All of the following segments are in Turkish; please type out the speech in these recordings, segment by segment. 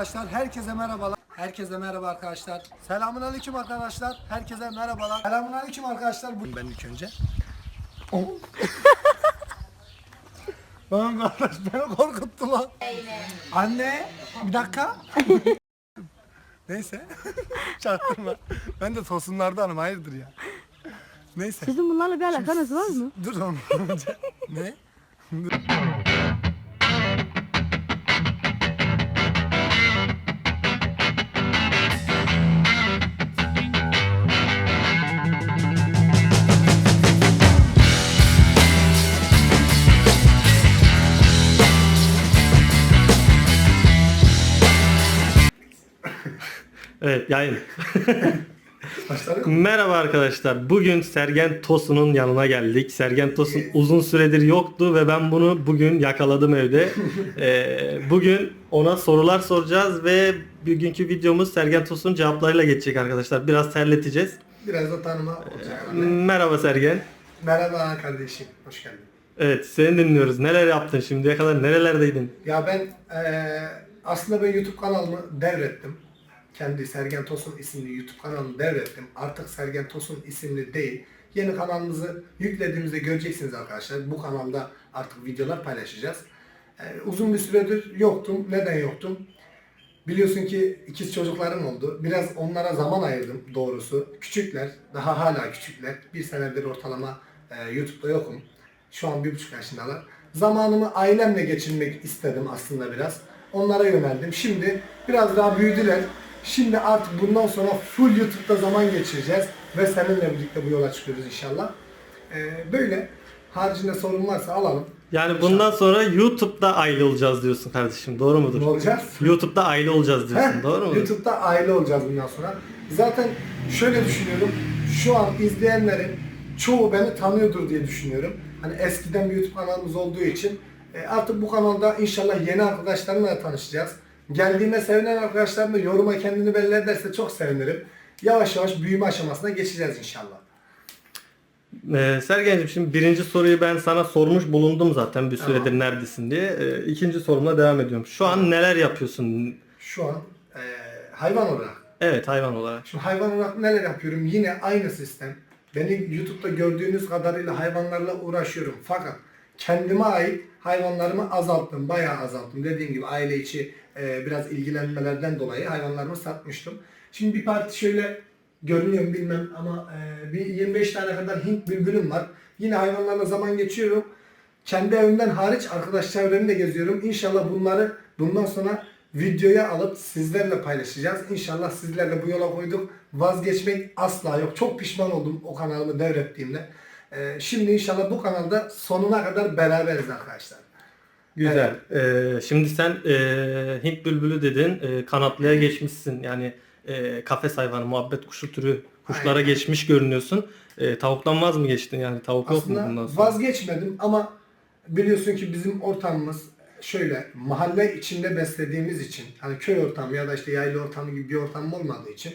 arkadaşlar. Herkese merhabalar. Herkese merhaba arkadaşlar. Selamun aleyküm arkadaşlar. Herkese merhabalar. Selamun aleyküm arkadaşlar. Bu... Ben ilk önce. Lan kardeş beni korkuttu lan. Anne bir dakika. Neyse. Çaktırma. Ben de tosunlardanım hayırdır ya. Neyse. Sizin bunlarla bir alakanız var mı? Dur onu önce. ne? Evet yayın. Merhaba arkadaşlar. Bugün Sergen Tosun'un yanına geldik. Sergen Tosun uzun süredir yoktu ve ben bunu bugün yakaladım evde. Ee, bugün ona sorular soracağız ve bugünkü videomuz Sergen Tosun cevaplarıyla geçecek arkadaşlar. Biraz terleteceğiz. Biraz da tanıma olacak. Merhaba Sergen. Merhaba kardeşim. Hoş geldin. Evet seni dinliyoruz. Neler yaptın şimdiye kadar? Nerelerdeydin? Ya ben eee, aslında ben YouTube kanalımı devrettim. Kendi Sergen Tosun isimli YouTube kanalımı devrettim. Artık Sergen Tosun isimli değil. Yeni kanalımızı yüklediğimizde göreceksiniz arkadaşlar. Bu kanalda artık videolar paylaşacağız. Eee, uzun bir süredir yoktum. Neden yoktum? Biliyorsun ki ikiz çocuklarım oldu. Biraz onlara zaman ayırdım doğrusu. Küçükler, daha hala küçükler. Bir senedir ortalama e, YouTube'da yokum. Şu an bir buçuk yaşındalar. Zamanımı ailemle geçirmek istedim aslında biraz. Onlara yöneldim. Şimdi biraz daha büyüdüler. Şimdi artık bundan sonra full YouTube'da zaman geçireceğiz. Ve seninle birlikte bu yola çıkıyoruz inşallah. E, böyle. Haricinde sorun varsa alalım. Yani bundan sonra YouTube'da aile olacağız diyorsun kardeşim. Doğru mudur? Ne olacağız? YouTube'da aile olacağız diyorsun. Heh, Doğru mudur? YouTube'da aile olacağız bundan sonra. Zaten şöyle düşünüyorum. Şu an izleyenlerin çoğu beni tanıyordur diye düşünüyorum. Hani eskiden bir YouTube kanalımız olduğu için e, artık bu kanalda inşallah yeni arkadaşlarımla tanışacağız. Geldiğime sevinen arkadaşlarım da yoruma kendini belli ederse çok sevinirim. Yavaş yavaş büyüme aşamasına geçeceğiz inşallah. Ee, Sergen'cim şimdi birinci soruyu ben sana sormuş bulundum zaten bir süredir neredesin diye. Ee, ikinci sorumla devam ediyorum. Şu an neler yapıyorsun? Şu an e, hayvan olarak Evet hayvan olarak. Şimdi hayvan olarak neler yapıyorum? Yine aynı sistem. Beni YouTube'da gördüğünüz kadarıyla hayvanlarla uğraşıyorum. Fakat kendime ait hayvanlarımı azalttım. Bayağı azalttım. Dediğim gibi aile içi e, biraz ilgilenmelerden dolayı hayvanlarımı satmıştım. Şimdi bir parti şöyle görünüyor mu bilmem ama e, bir 25 tane kadar Hint bülbülüm var. Yine hayvanlarla zaman geçiyorum. Kendi evimden hariç arkadaş çevremde geziyorum. İnşallah bunları bundan sonra videoya alıp sizlerle paylaşacağız. İnşallah sizlerle bu yola koyduk. Vazgeçmek asla yok. Çok pişman oldum o kanalımı devrettiğimde. Ee, şimdi inşallah bu kanalda sonuna kadar beraberiz arkadaşlar. Güzel. Ee, şimdi sen e, Hint bülbülü dedin. E, kanatlıya geçmişsin. Yani e, kafes hayvanı, muhabbet kuşu türü kuşlara Aynen. geçmiş görünüyorsun. E, tavuktan vaz mı geçtin yani? Tavuk yok mu bundan sonra? vazgeçmedim ama biliyorsun ki bizim ortamımız şöyle mahalle içinde beslediğimiz için hani köy ortamı ya da işte yaylı ortamı gibi bir ortam olmadığı için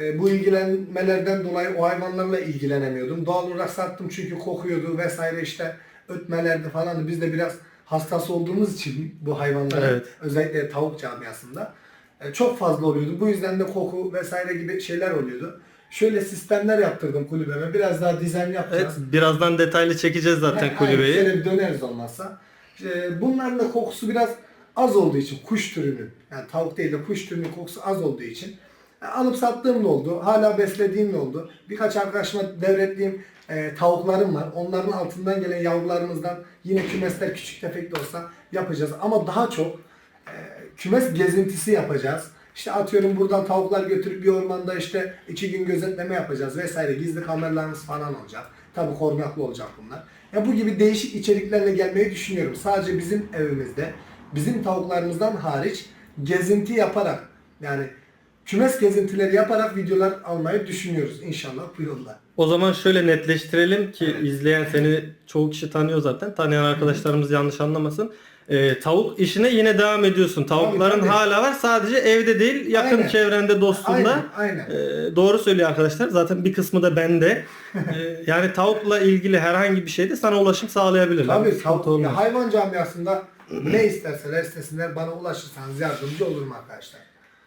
e, bu ilgilenmelerden dolayı o hayvanlarla ilgilenemiyordum. Doğal olarak sattım çünkü kokuyordu vesaire işte ötmelerdi falan. Biz de biraz hassas olduğumuz için bu hayvanlara Evet. özellikle tavuk camiasında e, çok fazla oluyordu. Bu yüzden de koku vesaire gibi şeyler oluyordu. Şöyle sistemler yaptırdım kulübeme. Biraz daha dizayn Evet, yapacağız. birazdan detaylı çekeceğiz zaten He, kulübeyi. aynen, şöyle döneriz olmazsa. İşte bunların da kokusu biraz az olduğu için kuş türünün yani tavuk değil de kuş türünün kokusu az olduğu için alıp sattığım da oldu. Hala beslediğim de oldu. Birkaç arkadaşıma devrettiğim e, tavuklarım var. Onların altından gelen yavrularımızdan yine kümesler küçük tefek de olsa yapacağız. Ama daha çok e, kümes gezintisi yapacağız. İşte atıyorum buradan tavuklar götürüp bir ormanda işte iki gün gözetleme yapacağız vesaire. Gizli kameralarımız falan olacak. Tabii korunaklı olacak bunlar. Ya bu gibi değişik içeriklerle gelmeyi düşünüyorum. Sadece bizim evimizde, bizim tavuklarımızdan hariç gezinti yaparak yani kümes gezintileri yaparak videolar almayı düşünüyoruz inşallah bu yolda. O zaman şöyle netleştirelim ki izleyen seni çoğu kişi tanıyor zaten. Tanıyan arkadaşlarımız yanlış anlamasın. Ee, tavuk işine yine devam ediyorsun. Tavukların tabii. hala var. Sadece evde değil, yakın Aynen. çevrende, dostunda. Aynen, aynen. Ee, doğru söylüyor arkadaşlar. Zaten bir kısmı da bende. Ee, yani tavukla ilgili herhangi bir şeyde sana ulaşım sağlayabilirler. Tabii tavuk, ya hayvan camiasında Ne isterseler istesinler bana ulaşırsanız yardımcı olurum arkadaşlar.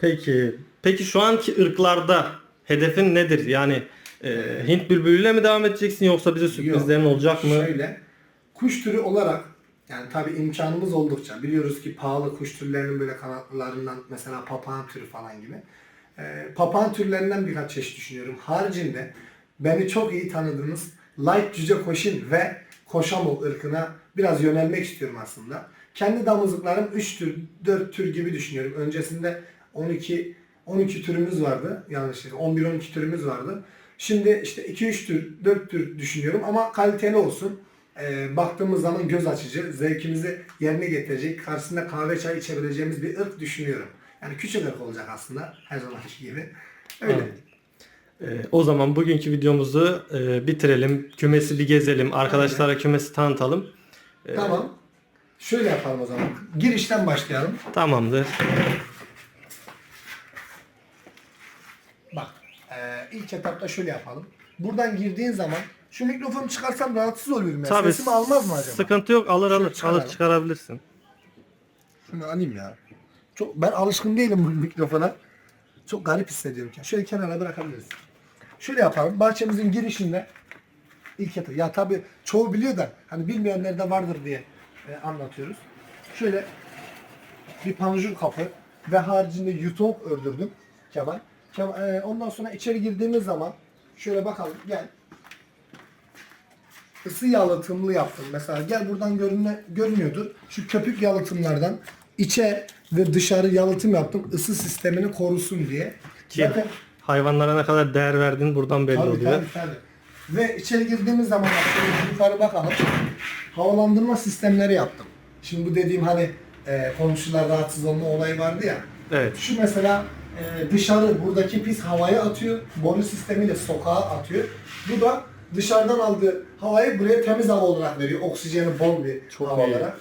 Peki. Peki şu anki ırklarda hedefin nedir? Yani e, Hint bülbülüyle mi devam edeceksin yoksa bize sürprizlerin olacak mı? Şöyle kuş türü olarak yani tabi imkanımız oldukça biliyoruz ki pahalı kuş türlerinin böyle kanatlılarından mesela papağan türü falan gibi. Ee, papağan türlerinden birkaç çeşit düşünüyorum. Haricinde beni çok iyi tanıdığınız light cüce koşin ve koşamol ırkına biraz yönelmek istiyorum aslında. Kendi damızlıklarım 3 tür, 4 tür gibi düşünüyorum. Öncesinde 12 12 türümüz vardı. Yanlış değil. 11 12 türümüz vardı. Şimdi işte 2 3 tür, 4 tür düşünüyorum ama kaliteli olsun. Ee, baktığımız zaman göz açıcı, zevkimizi yerine getirecek, karşısında kahve çay içebileceğimiz bir ırk düşünüyorum. Yani küçük ırk olacak aslında her zamanki gibi. Öyle. Anladım. E, o zaman bugünkü videomuzu e, bitirelim. Kümesi bir gezelim. Arkadaşlara kümesi tanıtalım. Tamam. Şöyle yapalım o zaman. Girişten başlayalım. Tamamdır. Bak e, ilk etapta şöyle yapalım. Buradan girdiğin zaman şu mikrofonu çıkarsam rahatsız oluyorum ya. Tabii. Sesimi almaz mı acaba? Sıkıntı yok. Alır alır. çıkaralım. Alır çıkarabilirsin. Şunu alayım ya. Çok ben alışkın değilim bu mikrofona. Çok garip hissediyorum ki. Şöyle kenara bırakabiliriz. Şöyle yapalım. Bahçemizin girişinde ilk etap. Ya tabi çoğu biliyor da hani bilmeyenler de vardır diye e, anlatıyoruz. Şöyle bir panjur kapı ve haricinde yutok ördürdüm Kemal. E, ondan sonra içeri girdiğimiz zaman şöyle bakalım gel. Isı yalıtımlı yaptım. Mesela gel buradan görünme, görünüyordur. Şu köpük yalıtımlardan içe ve dışarı yalıtım yaptım. Isı sistemini korusun diye. Ki Zaten hayvanlara ne kadar değer verdiğin buradan belli Tabii, oluyor. tabii, tabii. Ve içeri girdiğimiz zaman yukarı bakalım. Havalandırma sistemleri yaptım. Şimdi bu dediğim hani e, komşular rahatsız olma olayı vardı ya. Evet. Şu mesela e, dışarı buradaki pis havayı atıyor. Boru sistemiyle sokağa atıyor. Bu da dışarıdan aldığı havayı buraya temiz hava olarak veriyor. Oksijeni bol bir Çok hava iyi. olarak.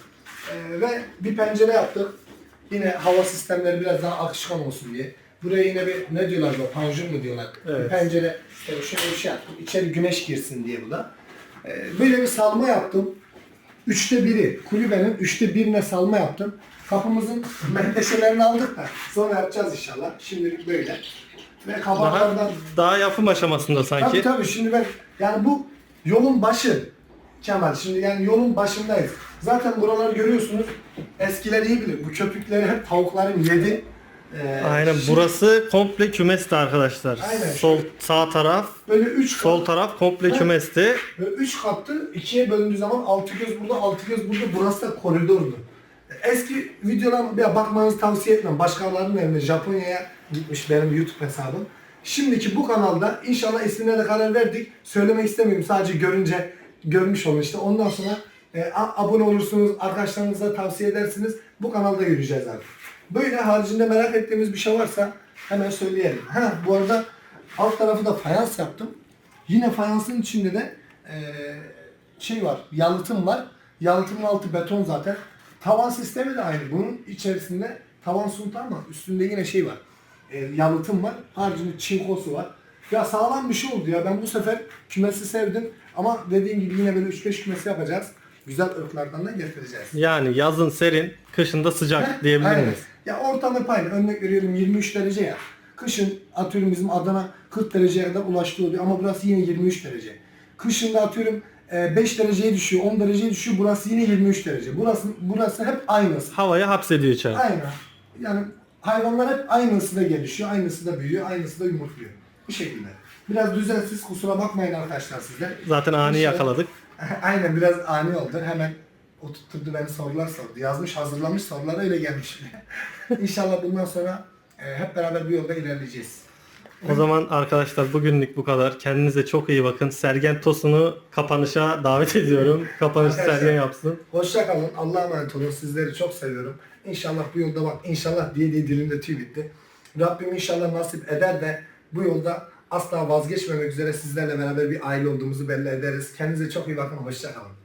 E, ve bir pencere yaptık. Yine hava sistemleri biraz daha akışkan olsun diye. Buraya yine bir ne diyorlar bu panjur mu diyorlar. Evet. Bir pencere işte şöyle bir şey yaptım. İçeri güneş girsin diye bu da. E, böyle bir salma yaptım. Üçte biri, kulübenin üçte birine salma yaptım. Kapımızın menteşelerini aldık da sonra yapacağız inşallah. Şimdilik böyle. Ve Daha, kabaklardan... daha yapım aşamasında sanki. Tabii tabii şimdi ben yani bu yolun başı Kemal şimdi yani yolun başındayız. Zaten buraları görüyorsunuz. Eskiler iyi bilir. Bu köpükleri hep tavukların yedi. Ee, Aynen şimdi burası komple kümesti arkadaşlar. Aynen. Sol sağ taraf, böyle üç kat, sol taraf komple Ha. kümesti. böyle üç kattı. ikiye bölündüğü zaman altı göz burada, altı göz burada. Burası da koridordu. Eski videolarıma bir bakmanızı tavsiye etmem. Başkalarının evine Japonya'ya gitmiş benim YouTube hesabım. Şimdiki bu kanalda inşallah ismine de karar verdik. Söylemek istemiyorum. Sadece görünce görmüş olun işte. Ondan sonra e, abone olursunuz, arkadaşlarınıza tavsiye edersiniz. Bu kanalda yürüyeceğiz artık. Böyle haricinde merak ettiğimiz bir şey varsa hemen söyleyelim. Ha bu arada alt tarafı da fayans yaptım. Yine fayansın içinde de e, şey var, yalıtım var. Yalıtımın altı beton zaten. Tavan sistemi de aynı. Bunun içerisinde tavan sunta ama üstünde yine şey var. E, yalıtım var. Haricinde çinkosu var. Ya sağlam bir şey oldu ya. Ben bu sefer kümesi sevdim. Ama dediğim gibi yine böyle 3-5 kümesi yapacağız. Güzel ırklardan da getireceğiz. Yani yazın serin, kışın da sıcak diyebilir Aynen. miyiz? Ya ortam hep aynı. Örnek veriyorum 23 derece ya. Kışın atıyorum bizim Adana 40 dereceye kadar ulaştığı oluyor ama burası yine 23 derece. Kışın da atıyorum e, 5 dereceye düşüyor, 10 dereceye düşüyor. Burası yine 23 derece. Burası burası hep aynısı. Havayı hapsediyor içeri. Aynı. Yani hayvanlar hep aynı ısıda gelişiyor, aynı ısıda büyüyor, aynı ısıda yumurtluyor. Bu şekilde. Biraz düzensiz kusura bakmayın arkadaşlar sizler. Zaten ani yakaladık. Aynen biraz ani oldu. Hemen oturtturdu beni sorular sordu. Yazmış hazırlamış sorular öyle gelmiş. İnşallah bundan sonra e, hep beraber bu yolda ilerleyeceğiz. O zaman arkadaşlar bugünlük bu kadar. Kendinize çok iyi bakın. Sergen Tosun'u kapanışa davet ediyorum. Kapanışı Arkadaşlar- Sergen yapsın. Hoşça kalın. Allah'a emanet olun. Sizleri çok seviyorum. İnşallah bu yolda bak inşallah diye diye dilimde tüy bitti. Rabbim inşallah nasip eder de bu yolda asla vazgeçmemek üzere sizlerle beraber bir aile olduğumuzu belli ederiz. Kendinize çok iyi bakın. Hoşça kalın.